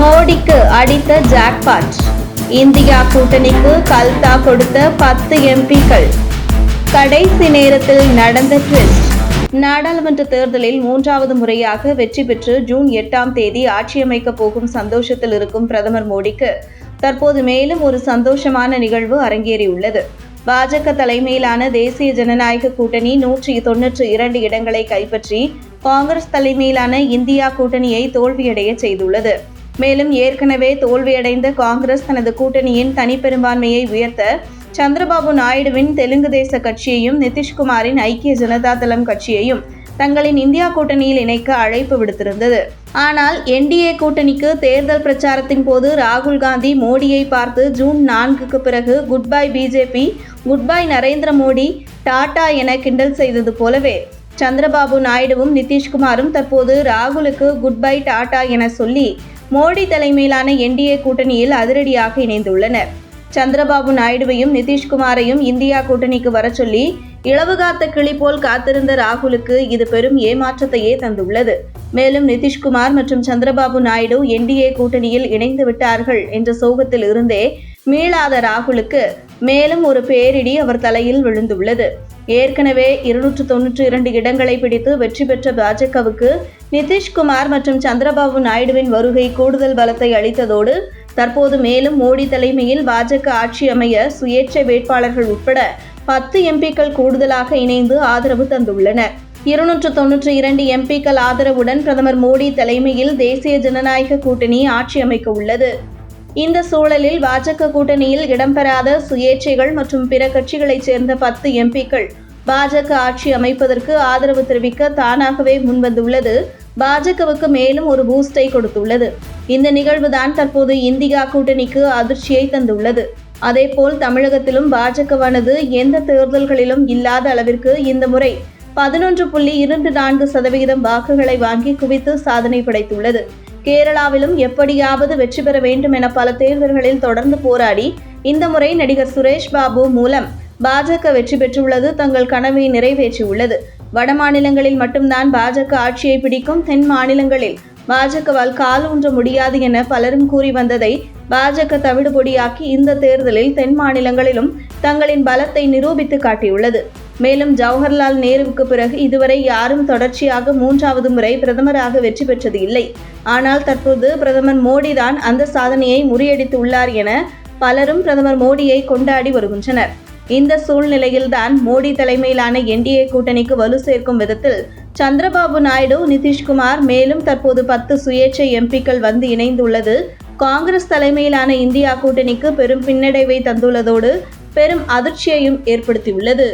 மோடிக்கு அடித்த jackpot. India கூட்டணிக்கு கல்தா கொடுத்த பத்து எம்பிக்கள். கடைசி நேரத்தில் நடந்த ட்விஸ்ட் நாடாளுமன்ற தேர்தலில் மூன்றாவது முறையாக வெற்றி பெற்று ஜூன் எட்டாம் தேதி ஆட்சியமைக்கப் போகும் சந்தோஷத்தில் இருக்கும் பிரதமர் மோடிக்கு தற்போது மேலும் ஒரு சந்தோஷமான நிகழ்வு அரங்கேறியுள்ளது. பாஜக தலைமையிலான தேசிய ஜனநாயக கூட்டணி நூற்றி தொன்னூற்றி இரண்டு இடங்களை கைப்பற்றி காங்கிரஸ் தலைமையிலான இந்தியா கூட்டணியை தோல்வியடைய செய்துள்ளது. மேலும் ஏற்கனவே தோல்வியடைந்த காங்கிரஸ் தனது கூட்டணியின் தனிப்பெரும்பான்மையை உயர்த்த சந்திரபாபு நாயுடுவின் தெலுங்கு தேச கட்சியையும் நிதிஷ்குமாரின் ஐக்கிய ஜனதா தளம் கட்சியையும் தங்களின் இந்தியா கூட்டணியில் இணைக்க அழைப்பு விடுத்திருந்தது. ஆனால் என்டிஏ கூட்டணிக்கு தேர்தல் பிரச்சாரத்தின் போது ராகுல் காந்தி மோடியை பார்த்து ஜூன் நான்குக்கு பிறகு good bye BJP good bye Narendra Modi Tata என கிண்டல் செய்தது போலவே சந்திரபாபு நாயுடுவும் நிதிஷ்குமாரும் தற்போது ராகுலுக்கு குட் பை டாடா என சொல்லி மோடி தலைமையிலான என்டிஏ கூட்டணியில் அதிரடியாக இணைந்துள்ளனர். சந்திரபாபு நாயுடுவையும் நிதிஷ்குமாரையும் இந்தியா கூட்டணிக்கு வர சொல்லி இளவு காத்த கிளி போல் காத்திருந்த ராகுலுக்கு இது பெரும் ஏமாற்றத்தையே தந்துள்ளது. மேலும் நிதிஷ்குமார் மற்றும் சந்திரபாபு நாயுடு என்டிஏ கூட்டணியில் இணைந்து விட்டார்கள் என்ற சோகத்தில் இருந்தே மீளாத ராகுலுக்கு மேலும் ஒரு பேரிடி அவர் தலையில் விழுந்துள்ளது. ஏற்கனவே இருநூற்று தொன்னூற்றி இரண்டு இடங்களை பிடித்து வெற்றி பெற்ற பாஜகவுக்கு நிதிஷ்குமார் மற்றும் சந்திரபாபு நாயுடுவின் வருகை கூடுதல் பலத்தை அளித்ததோடு தற்போது மேலும் மோடி தலைமையில் பாஜக ஆட்சி அமைய சுயேட்சை வேட்பாளர்கள் உட்பட பத்து எம்பிக்கள் கூடுதலாக இணைந்து ஆதரவு தந்துள்ளனர். இருநூற்று தொன்னூற்றி இரண்டு எம்பிக்கள் ஆதரவுடன் பிரதமர் மோடி தலைமையில் தேசிய ஜனநாயக கூட்டணி ஆட்சி அமைக்க உள்ளது இந்த சூழலில் பாஜக கூட்டணியில் இடம்பெறாத சுயேட்சைகள் மற்றும் பிற கட்சிகளைச் சேர்ந்த பத்து எம்பிக்கள் பாஜக ஆட்சி அமைப்பதற்கு ஆதரவு தெரிவிக்க தானாகவே முன்வந்துள்ளது. பாஜகவுக்கு மேலும் ஒரு பூஸ்டை கொடுத்துள்ளது. இந்த நிகழ்வுதான் தற்போது இந்தியா கூட்டணிக்கு அதிர்ச்சியை தந்துள்ளது. அதேபோல் தமிழகத்திலும் பாஜகவானது எந்த தேர்தல்களிலும் இல்லாத அளவிற்கு இந்த முறை பதினொன்று புள்ளி இரண்டு நான்கு சதவிகிதம் வாக்குகளை வாங்கி குவித்து சாதனை படைத்துள்ளது. கேரளாவிலும் எப்படியாவது வெற்றி பெற வேண்டும் என பல தேர்தல்களில் தொடர்ந்து போராடி இந்த முறை நடிகர் சுரேஷ் பாபு மூலம் பாஜக வெற்றி பெற்றுள்ளது தங்கள் கனவை நிறைவேற்றியுள்ளது. வட மாநிலங்களில் மட்டும்தான் பாஜக ஆட்சியை பிடிக்கும் தென் மாநிலங்களில் பாஜகவால் கால் ஊன்ற முடியாது என பலரும் கூறி வந்ததை பாஜக தவிடுபொடியாக்கி இந்த தேர்தலில் தென் மாநிலங்களிலும் தங்களின் பலத்தை நிரூபித்து காட்டியுள்ளது. மேலும் ஜவஹர்லால் நேருவுக்கு பிறகு இதுவரை யாரும் தொடர்ச்சியாக மூன்றாவது முறை பிரதமராக வெற்றி பெற்றது இல்லை. ஆனால் தற்போது பிரதமர் மோடி தான் அந்த சாதனையை முறியடித்து உள்ளார் என பலரும் பிரதமர் மோடியை கொண்டாடி வருகின்றனர். இந்த சூழ்நிலையில்தான் மோடி தலைமையிலான என்டிஏ கூட்டணிக்கு வலு சேர்க்கும் விதத்தில் சந்திரபாபு நாயுடு நிதிஷ்குமார் மேலும் தற்போது பத்து சுயேட்சை எம்பிக்கள் வந்து இணைந்துள்ளது. காங்கிரஸ் தலைமையிலான இந்தியா கூட்டணிக்கு பெரும் பின்னடைவை தந்துள்ளதோடு பெரும் அதிர்ச்சியையும் ஏற்படுத்தியுள்ளது.